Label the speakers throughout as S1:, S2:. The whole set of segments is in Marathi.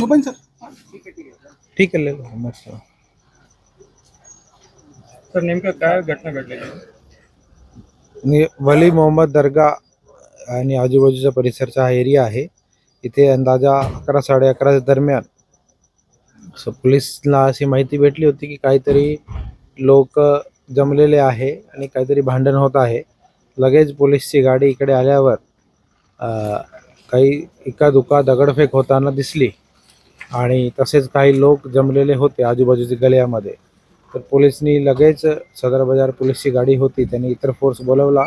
S1: Mobile sir.
S2: ठीक आहे मस्त
S3: सर नेमकं काय घटना घडलेली
S2: आणि वली मोहम्मद दर्गा आणि आजूबाजूचा परिसरचा हा एरिया आहे. इथे अंदाजा अकरा साडे अकरा दरम्यान असं पोलिसला अशी माहिती भेटली होती की काहीतरी लोक जमलेले आहे आणि काहीतरी भांडण होत आहे. लगेच पोलीसची गाडी इकडे आल्यावर काही इकादुका दगडफेक होताना दिसली. आणि तसेच काही लोक जमलेले होते आजूबाजूच्या गल्यामध्ये. तर पोलिसनी लगेच सदर बाजार पोलीसची गाडी होती त्यांनी इतर फोर्स बोलवला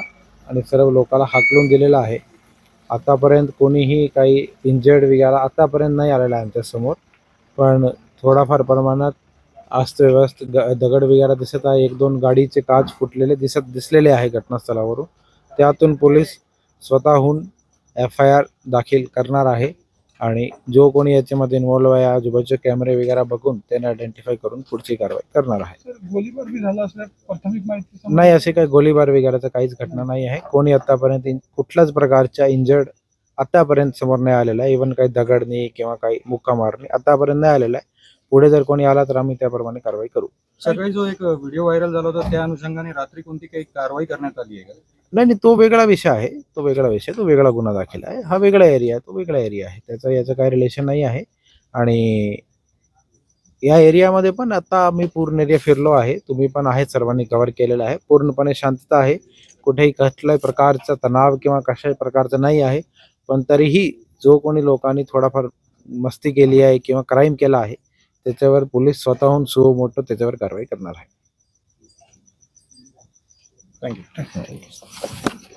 S2: आणि सर्व लोकाला हाकलून दिलेला आहे. आतापर्यंत कोणीही काही इंजर्ड वगैरे आतापर्यंत नाही आलेला आहे आमच्यासमोर पण थोडाफार प्रमाणात अस्तव्यस्त ग दगड वगैरे दिसत आहे. एक दोन गाडीचे काच फुटलेले दिसत दिसलेले आहे घटनास्थळावरून. त्यातून पोलीस स्वतःहून एफ आय आर दाखल करणार आहे. आणि जो कोणी याच्यामध्ये इन्व्हॉल्व आहे आजूबाजूचे कॅमेरे वगैरे बघून त्यांना आयडेंटिफाय करून पुढची कारवाई करणार आहे.
S1: सर गोळीबार बी झाला असल्या प्राथमिक माहिती समोर-
S2: नाही असे काही गोळीबार वगैरेचं काहीच घटना नाही आहे. कोणी आतापर्यंत कुठल्याच प्रकारच्या इंजर्ड आतापर्यंत समोर नाही आलेला आहे. इव्हन काही दगडणी किंवा काही मुक्का मारणी आतापर्यंत नाही आलेला आहे. पुढे जर कोणी आला तर आम्ही त्याप्रमाणे कारवाई करू.
S3: सकाळी जो एक व्हिडिओ व्हायरल झाला होता त्या अनुषंगाने रात्री कोणती काही कारवाई करण्यात आली आहे का?
S2: नाही नाही तो वेगळा विषय आहे. तो वेगळा विषय तो वेगळा गुन्हा दाखल आहे. हा वेगळा एरिया आहे. तो वेगळा एरिया आहे. त्याचं याचं काय रिलेशन नाही आहे. आणि या एरियामध्ये पण आता आम्ही पूर्ण एरिया फिरलो आहे. तुम्ही पण आहे सर्वांनी कव्हर केलेलं आहे. पूर्णपणे शांतता आहे. कुठेही कसल्याही प्रकारचा तणाव किंवा कशाही प्रकारचं नाही आहे. पण तरीही जो कोणी लोकांनी थोडाफार मस्ती केली आहे किंवा क्राईम केला आहे त्याच्यावर पोलीस स्वतःहून सुहो मोठं त्याच्यावर कारवाई करणार आहे. Thank you.